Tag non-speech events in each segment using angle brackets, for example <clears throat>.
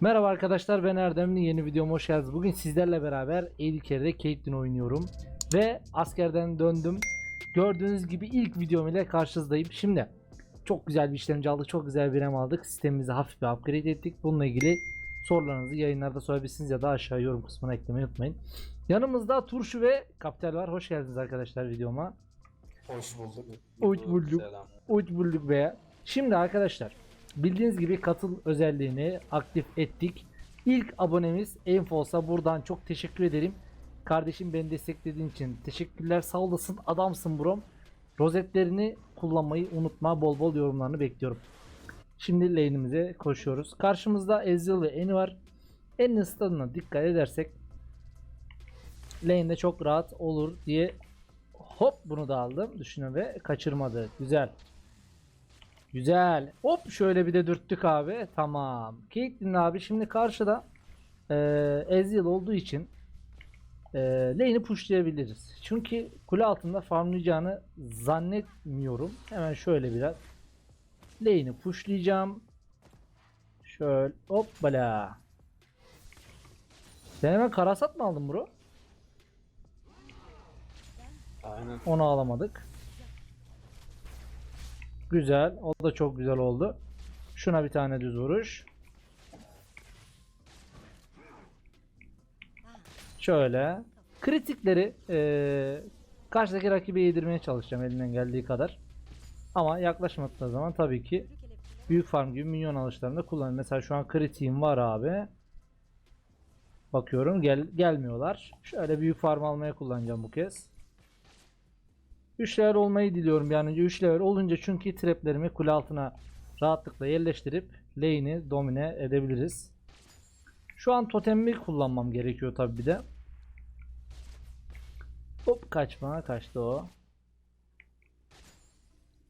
Merhaba arkadaşlar ben Erdemli yeni videoma hoş geldiniz. Bugün sizlerle beraber Eğilkere'de Caitlyn oynuyorum. Ve askerden döndüm. Gördüğünüz gibi ilk videom ile karşınızdayım. Şimdi çok güzel bir işlemci aldık. Çok güzel bir RAM aldık. Sistemimizi hafif bir upgrade ettik. Bununla ilgili sorularınızı yayınlarda sorabilirsiniz ya da aşağı yorum kısmına eklemeyi unutmayın. Yanımızda Turşu ve Kapital var. Hoş geldiniz arkadaşlar videoma. Hoş bulduk. Uç bulduk. Uç bulduk be. Şimdi arkadaşlar bildiğiniz gibi katıl özelliğini aktif ettik. İlk abonemiz Enfols'a buradan çok teşekkür ederim. Kardeşim beni desteklediğin için teşekkürler sağ olasın adamsın brom. Rozetlerini kullanmayı unutma bol bol yorumlarını bekliyorum. Şimdi lane'imize koşuyoruz. Karşımızda Ezreal ve Eni var. Eni'nin stadına dikkat edersek lane'de çok rahat olur diye hop bunu da aldım düşünün ve kaçırmadı. Güzel. Güzel. Hop şöyle bir de dürttük abi. Tamam. Caitlyn abi şimdi karşıda eee Ezreal olduğu için eee lane'i pushlayabiliriz. Çünkü kule altında farmlayacağını zannetmiyorum. Hemen şöyle biraz lane'i pushlayacağım. Şöyle hoppala. Sen hemen karasat mı aldın bro? Aynen. Onu alamadık. Güzel. O da çok güzel oldu. Şuna bir tane düz vuruş. Şöyle. Kritikleri eee karşıdaki rakibe yedirmeye çalışacağım elimden geldiği kadar. Ama yaklaşmadığı zaman tabii ki büyük farm gibi minyon alışlarında kullanın. Mesela şu an kritiğim var abi. Bakıyorum gel gelmiyorlar. Şöyle büyük farm almaya kullanacağım bu kez. 3 level olmayı diliyorum önce 3 level olunca çünkü traplerimi kule altına rahatlıkla yerleştirip lane'i domine edebiliriz. Şu an totemimi kullanmam gerekiyor tabi bir de. Hop kaçma kaçtı o.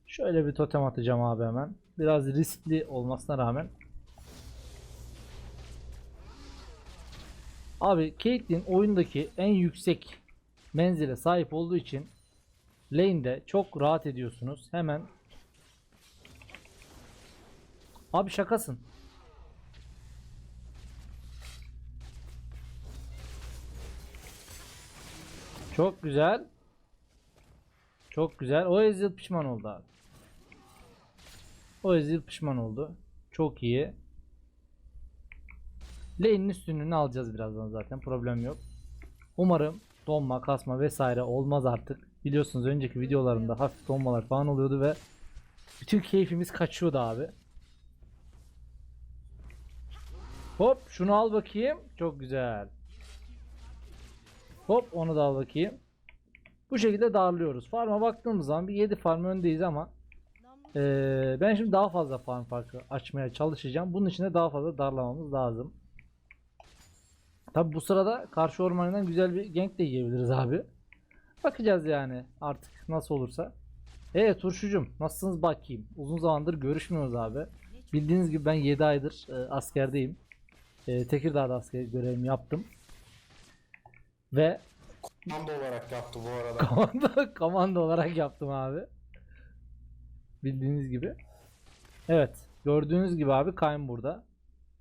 Şöyle bir totem atacağım abi hemen. Biraz riskli olmasına rağmen. Abi Caitlyn oyundaki en yüksek menzile sahip olduğu için lane'de çok rahat ediyorsunuz. Hemen Abi şakasın. Çok güzel. Çok güzel. O Ezreal pişman oldu abi. O Ezreal pişman oldu. Çok iyi. Lane'in üstünlüğünü alacağız birazdan zaten. Problem yok. Umarım donma, kasma vesaire olmaz artık. Biliyorsunuz önceki videolarımda hafif donmalar falan oluyordu ve bütün keyfimiz kaçıyordu abi. Hop şunu al bakayım. Çok güzel. Hop onu da al bakayım. Bu şekilde darlıyoruz. Farm'a baktığımız zaman bir 7 farm öndeyiz ama eee, ben şimdi daha fazla farm farkı açmaya çalışacağım. Bunun için de daha fazla darlamamız lazım. Tabi bu sırada karşı ormanından güzel bir gank de yiyebiliriz abi. Bakacağız yani artık nasıl olursa. Evet turşucum nasılsınız bakayım. Uzun zamandır görüşmüyoruz abi. Bildiğiniz gibi ben 7 aydır e, askerdeyim. E, Tekirdağ'da asker görevimi yaptım. Ve Komando olarak yaptı bu arada. komando, <laughs> komando olarak yaptım abi. Bildiğiniz gibi. Evet. Gördüğünüz gibi abi Kayn burada.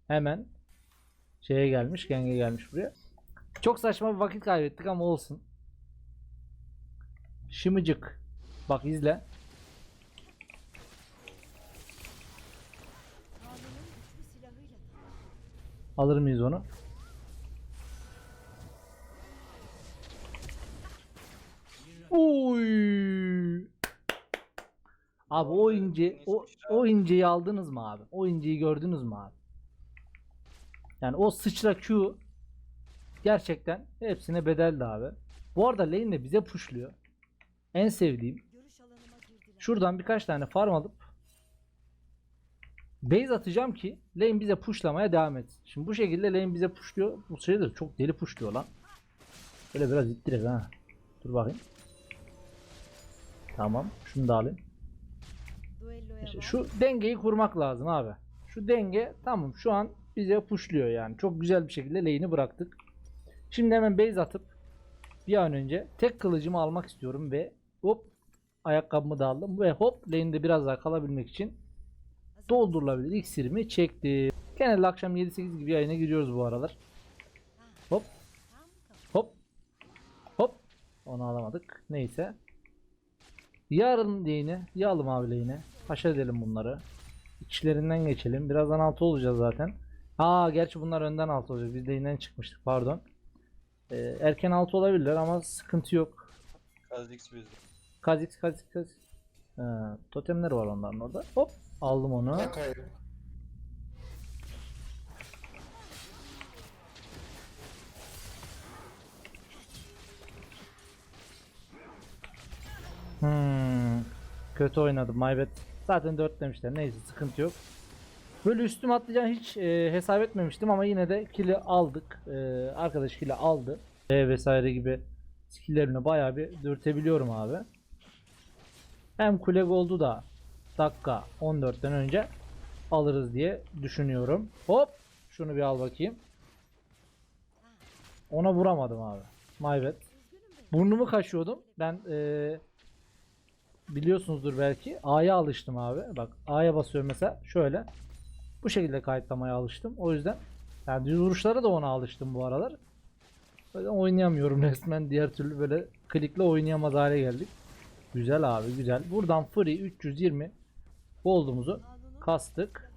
Hemen şeye gelmiş, genge gelmiş buraya. Çok saçma bir vakit kaybettik ama olsun. Şımıcık. Bak izle. Alır mıyız onu? Uy. Abi o ince o, o inceyi aldınız mı abi? O inceyi gördünüz mü abi? Yani o sıçra Q gerçekten hepsine bedeldi abi. Bu arada lane de bize pushluyor. En sevdiğim şuradan birkaç tane farm alıp base atacağım ki lane bize pushlamaya devam etsin. Şimdi bu şekilde lane bize pushluyor. Bu sayıdır çok deli pushluyor lan. Böyle biraz ittirek ha. Dur bakayım. Tamam. Şunu da alayım. İşte şu dengeyi kurmak lazım abi. Şu denge tamam şu an bize pushluyor yani. Çok güzel bir şekilde lane'i bıraktık. Şimdi hemen base atıp bir an önce tek kılıcımı almak istiyorum ve hop ayakkabımı da aldım ve hop lane'de biraz daha kalabilmek için doldurulabilir iksirimi çektim. Genelde akşam 7-8 gibi yayına giriyoruz bu aralar. Hop. Hop. Hop. Onu alamadık. Neyse. Yarın lehine. Yağalım abi lehine. Haşa edelim bunları. İçlerinden geçelim. Birazdan altı olacağız zaten. Aa gerçi bunlar önden altı olacak. Biz lehinden çıkmıştık pardon. Ee, erken altı olabilirler ama sıkıntı yok. Kha'Zix bizde. Kazix kazix kazix. Ee, totemler var onların orada. Hop aldım onu. Hmm, kötü oynadım my bad. Zaten 4 demişler. Neyse sıkıntı yok. Böyle üstüme atlayacağını hiç e, hesap etmemiştim ama yine de kill'i aldık. E, arkadaş kill'i aldı. E, vesaire gibi skill'lerimle bayağı bir dürtebiliyorum abi. Hem kule oldu da dakika 14'ten önce alırız diye düşünüyorum. Hop şunu bir al bakayım. Ona vuramadım abi. My bad. Burnumu kaşıyordum. Ben eee biliyorsunuzdur belki. A'ya alıştım abi. Bak A'ya basıyorum mesela şöyle. Bu şekilde kayıtlamaya alıştım. O yüzden yani düz vuruşlara da ona alıştım bu aralar. Böyle oynayamıyorum <laughs> resmen. Diğer türlü böyle klikle oynayamaz hale geldik. Güzel abi güzel. Buradan free 320 gold'umuzu kastık.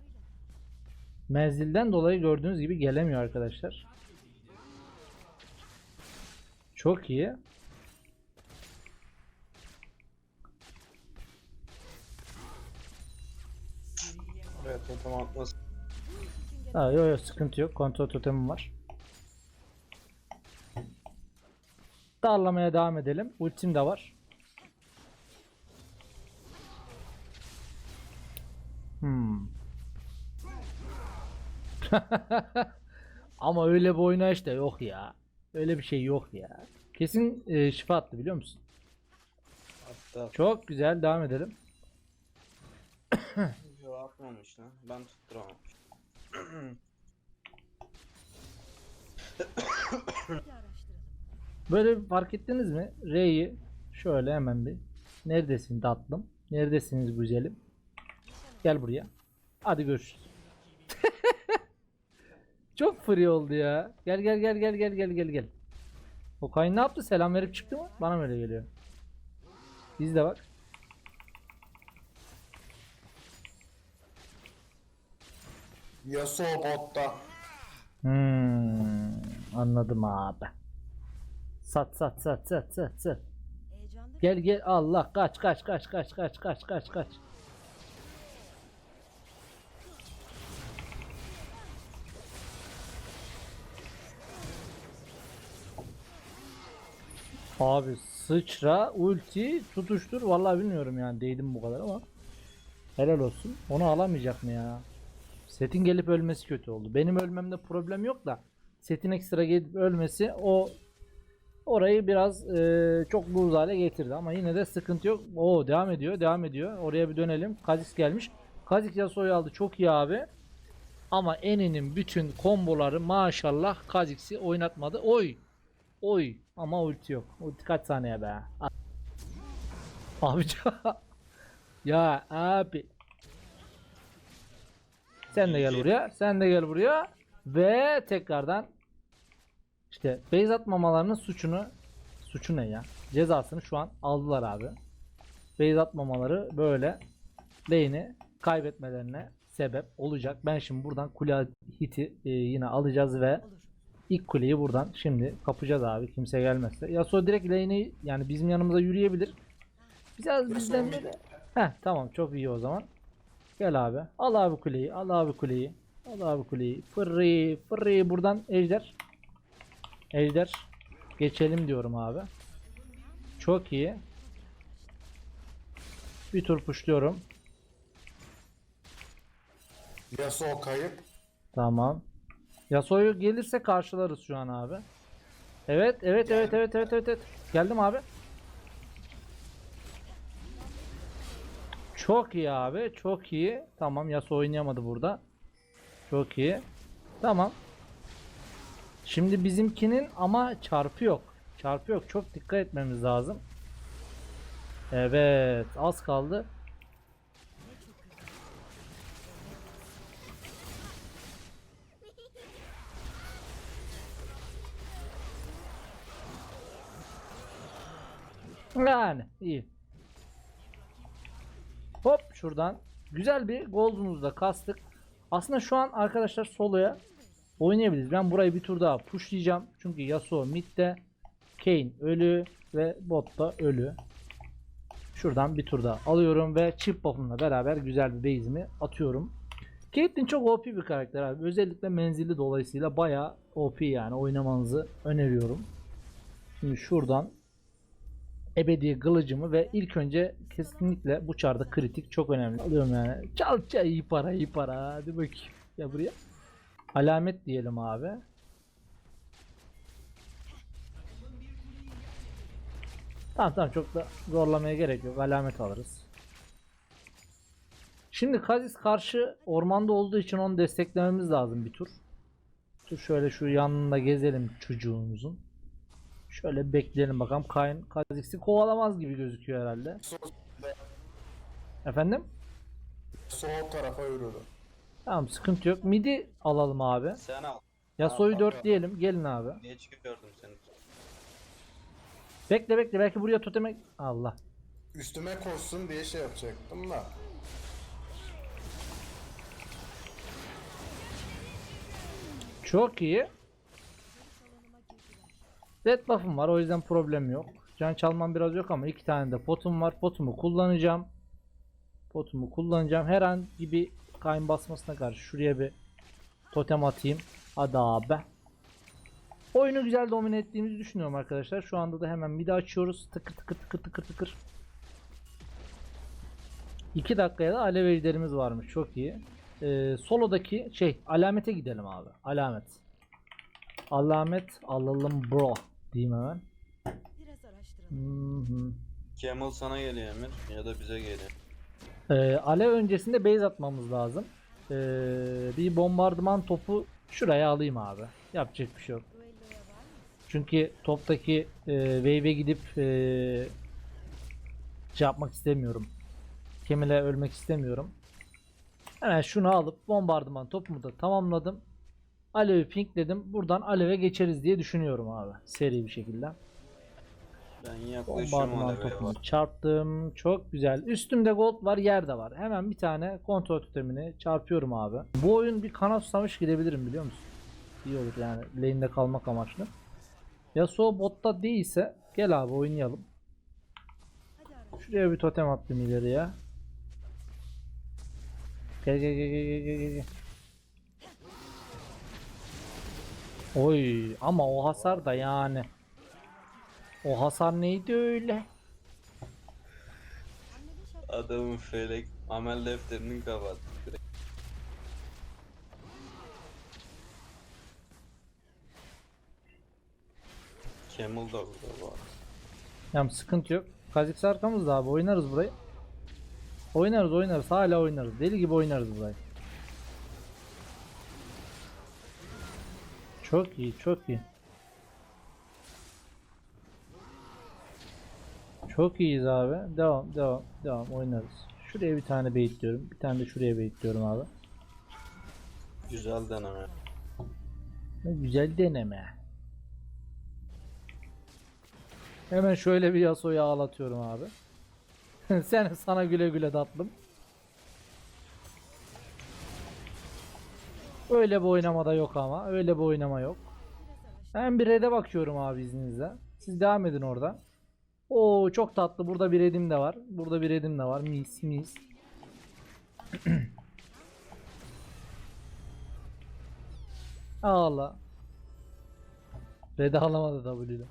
Menzilden dolayı gördüğünüz gibi gelemiyor arkadaşlar. Çok iyi. Buraya totem atmasın. Ha, yok yok sıkıntı yok. Kontrol totemim var. Darlamaya devam edelim. Ultim de var. <laughs> Ama öyle bir oynayış da yok ya. Öyle bir şey yok ya. Kesin e, şifa attı biliyor musun? Hatta Çok güzel devam edelim. <coughs> Yo atmamış lan. Ben tutturamamış. <coughs> Böyle bir fark ettiniz mi? R'yi şöyle hemen bir neredesin tatlım? Neredesiniz güzelim? Gel buraya. Hadi görüşürüz. Çok free oldu ya. Gel gel gel gel gel gel gel gel. O kayın ne yaptı? Selam verip çıktı mı? Bana mı öyle geliyor? Biz de bak. Yasuo botta. Hmm, anladım abi. Sat sat sat sat sat sat. Gel gel Allah kaç kaç kaç kaç kaç kaç kaç kaç. Abi sıçra ulti tutuştur vallahi bilmiyorum yani değdim bu kadar ama helal olsun onu alamayacak mı ya Setin gelip ölmesi kötü oldu benim ölmemde problem yok da Setin ekstra gelip ölmesi o orayı biraz e, çok buz hale getirdi ama yine de sıkıntı yok. Oo devam ediyor, devam ediyor. Oraya bir dönelim. Kazix gelmiş. Kazix Yasuo'yu aldı. Çok iyi abi. Ama Eni'nin bütün komboları maşallah Kazix'i oynatmadı. Oy. Oy. Ama ulti yok. Ulti kaç saniye be? Abi <laughs> ya abi. Sen de gel buraya. Sen de gel buraya. Ve tekrardan işte base atmamalarının suçunu suçu ne ya? Cezasını şu an aldılar abi. Base atmamaları böyle lane'i kaybetmelerine sebep olacak. Ben şimdi buradan kule hiti e, yine alacağız ve ilk kuleyi buradan şimdi kapacağız abi kimse gelmezse. Yasuo direkt lane'i yani bizim yanımıza yürüyebilir. Biraz bizden böyle. Heh tamam çok iyi o zaman. Gel abi. Al abi kuleyi. Al abi kuleyi. Al abi kuleyi. Fırri fırri buradan ejder. Ejder. Geçelim diyorum abi. Çok iyi. Bir tur puşluyorum. Yasuo kayıp. Tamam. Yasuo'yu gelirse karşılarız şu an abi. Evet, evet, evet, evet, evet, evet, evet. Geldim abi. Çok iyi abi, çok iyi. Tamam, Yasuo oynayamadı burada. Çok iyi. Tamam. Şimdi bizimkinin ama çarpı yok. Çarpı yok. Çok dikkat etmemiz lazım. Evet, az kaldı. Yani iyi. Hop şuradan. Güzel bir golden'umuzu da kastık. Aslında şu an arkadaşlar soloya oynayabiliriz. Ben burayı bir tur daha pushlayacağım. Çünkü Yasuo midde. Kane ölü ve bot da ölü. Şuradan bir tur daha alıyorum ve chip buff'ımla beraber güzel bir base'imi atıyorum. Caitlyn çok OP bir karakter abi. Özellikle menzili dolayısıyla bayağı OP yani oynamanızı öneriyorum. Şimdi şuradan ebedi kılıcımı ve ilk önce kesinlikle bu çarda kritik çok önemli. Alıyorum yani. Çal çal iyi para iyi para. Hadi bakayım. Ya buraya. Alamet diyelim abi. Tamam tamam çok da zorlamaya gerek yok. Alamet alırız. Şimdi Kazis karşı ormanda olduğu için onu desteklememiz lazım bir tur. Dur şöyle şu yanında gezelim çocuğumuzun. Şöyle bekleyelim bakalım. Kayn Kazix'i kovalamaz gibi gözüküyor herhalde. Sol, Efendim? sol tarafa yürüdü. Tamam sıkıntı yok. Midi alalım abi. Sen al. Yasuo'yu Ha, 4 bak. diyelim. Gelin abi. Niye çıkıyordum seni? Bekle bekle belki buraya toteme... Allah. Üstüme koşsun diye şey yapacaktım da. Çok iyi. Red buff'ım var o yüzden problem yok. Can çalmam biraz yok ama iki tane de potum var. Potumu kullanacağım. Potumu kullanacağım. Her an gibi kayın basmasına karşı şuraya bir totem atayım. Hadi abi. Oyunu güzel domine ettiğimizi düşünüyorum arkadaşlar. Şu anda da hemen midi açıyoruz. Tıkır tıkır tıkır tıkır tıkır. 2 dakikaya da alev ejderimiz varmış. Çok iyi. Ee, solodaki şey alamete gidelim abi. Alamet. Alamet alalım bro. Diyeyim hemen. Biraz araştıralım. Hı hı. Camel sana geliyor Emir ya da bize geliyor. Ee, alev öncesinde base atmamız lazım. Ee, bir bombardıman topu şuraya alayım abi. Yapacak bir şey yok. Çünkü toptaki e, wave'e gidip e, şey yapmak istemiyorum. Kemile ölmek istemiyorum. Hemen şunu alıp bombardıman topumu da tamamladım. Alev'i pinkledim. Buradan aleve geçeriz diye düşünüyorum abi. Seri bir şekilde. Ben yaklaşıyorum aleve çarptım. Çok güzel. Üstümde gold var, yerde var. Hemen bir tane kontrol totemini çarpıyorum abi. Bu oyun bir kanat susamış gidebilirim biliyor musun? İyi olur yani lane'de kalmak amaçlı. Yasuo botta değilse gel abi oynayalım. Şuraya bir totem attım ileriye. Gel gel gel gel gel gel gel. Oy ama o hasar da yani. O hasar neydi öyle? Adamın felek amel defterini kapattı. direkt. Camel da burada var. Yani sıkıntı yok. Kazix arkamızda abi oynarız burayı. Oynarız oynarız hala oynarız. Deli gibi oynarız burayı. Çok iyi çok iyi. Çok iyiyiz abi. Devam devam devam oynarız. Şuraya bir tane baitliyorum. Bir tane de şuraya baitliyorum abi. Güzel deneme. Ne güzel deneme. Hemen şöyle bir Yasuo'yu ağlatıyorum abi. <laughs> Sen sana güle güle tatlım. Öyle bir oynamada yok ama. Öyle bir oynama yok. Ben bir red'e bakıyorum abi izninizle. Siz devam edin orada. Oo çok tatlı. Burada bir redim de var. Burada bir redim de var. Mis mis. Ağla. Red'i alamadı W'de.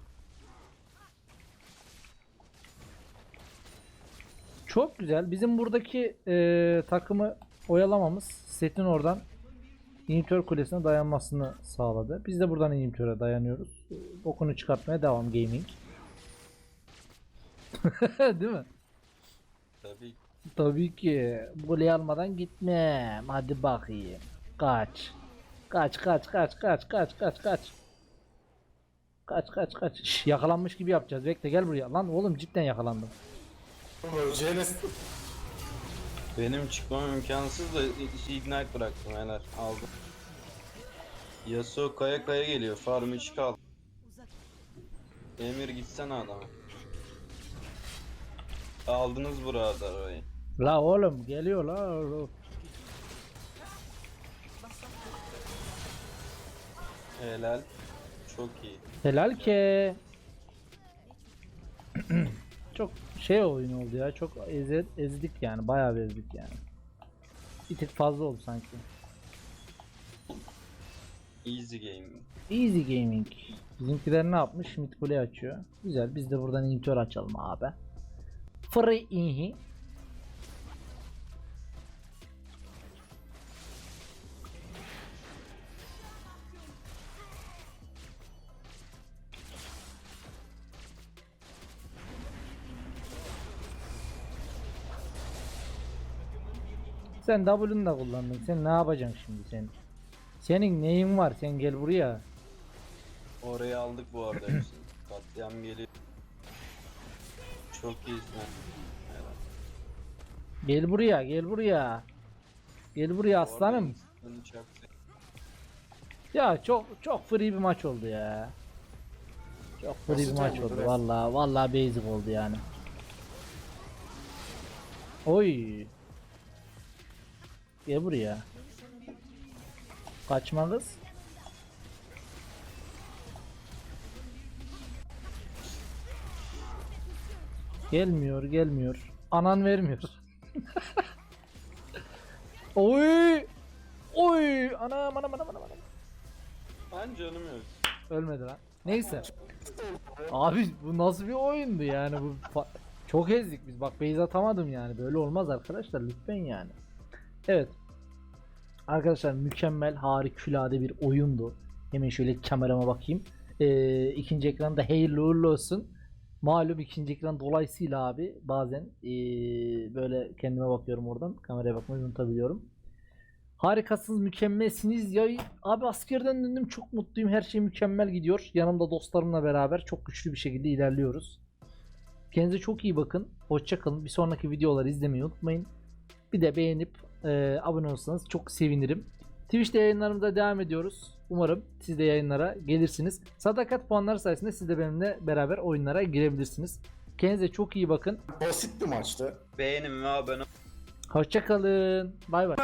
Çok güzel. Bizim buradaki eee, takımı oyalamamız setin oradan inhibitör kulesine dayanmasını sağladı. Biz de buradan inhibitöre dayanıyoruz. Bokunu çıkartmaya devam gaming. <laughs> Değil mi? Tabii Tabii ki. Golü almadan gitmem. Hadi bakayım. Kaç. Kaç kaç kaç kaç kaç kaç kaç. Kaç kaç kaç. Şş, yakalanmış gibi yapacağız. Bekle gel buraya. Lan oğlum cidden yakalandım. Öleceğiniz Benim çıkmam imkansız da i- ignite bıraktım helal aldım. Yasuo kaya kaya geliyor farm 3 kaldı. uzak. Emir gitsene adama. Aldınız burada orayı. La oğlum geliyor la. oğlum. Helal. Çok iyi. Helal ki. çok <clears throat> şey oyun oldu ya. Çok ezet, ezdik yani. Bayağı bir ezdik yani. Bir tık fazla oldu sanki. Easy game. Easy Gaming. Bizimkiler ne yapmış? Mid kule açıyor. Güzel. Biz de buradan inhibitor açalım abi. Free inhi. Sen W'nu da kullandın. Sen ne yapacaksın şimdi sen? Senin neyin var? Sen gel buraya. Orayı aldık bu arada hepsini. <clears throat> Katliam geliyor. Çok iyisin. Helal. Gel buraya, gel buraya. Gel buraya Bu aslanım. Ya çok çok free bir maç oldu ya. Çok free bir Basit maç oldu oldu biraz. vallahi vallahi basic oldu yani. Oy. Gel buraya. Kaçma kız. Gelmiyor, gelmiyor. Anan vermiyor. <laughs> Oy! Oy! Anam anam anam anam. Ben canım yok. Ölmedi lan. Neyse. Abi bu nasıl bir oyundu yani bu çok ezdik biz. Bak base atamadım yani. Böyle olmaz arkadaşlar lütfen yani. Evet. Arkadaşlar mükemmel harikulade bir oyundu. Hemen şöyle kamerama bakayım. Ee, ikinci ekranda hayırlı uğurlu olsun. Malum ikinci ekran dolayısıyla abi bazen ee, böyle kendime bakıyorum oradan. Kameraya bakmayı unutabiliyorum. Harikasınız, mükemmelsiniz. Ya abi askerden döndüm çok mutluyum. Her şey mükemmel gidiyor. Yanımda dostlarımla beraber çok güçlü bir şekilde ilerliyoruz. Kendinize çok iyi bakın. Hoşça kalın. Bir sonraki videoları izlemeyi unutmayın. Bir de beğenip e, abone olursanız çok sevinirim. Twitch'te yayınlarımıza devam ediyoruz. Umarım siz de yayınlara gelirsiniz. Sadakat puanları sayesinde siz de benimle beraber oyunlara girebilirsiniz. Kendinize çok iyi bakın. Basit bir maçtı. Beğenin ve abone Hoşça kalın. Bay bay.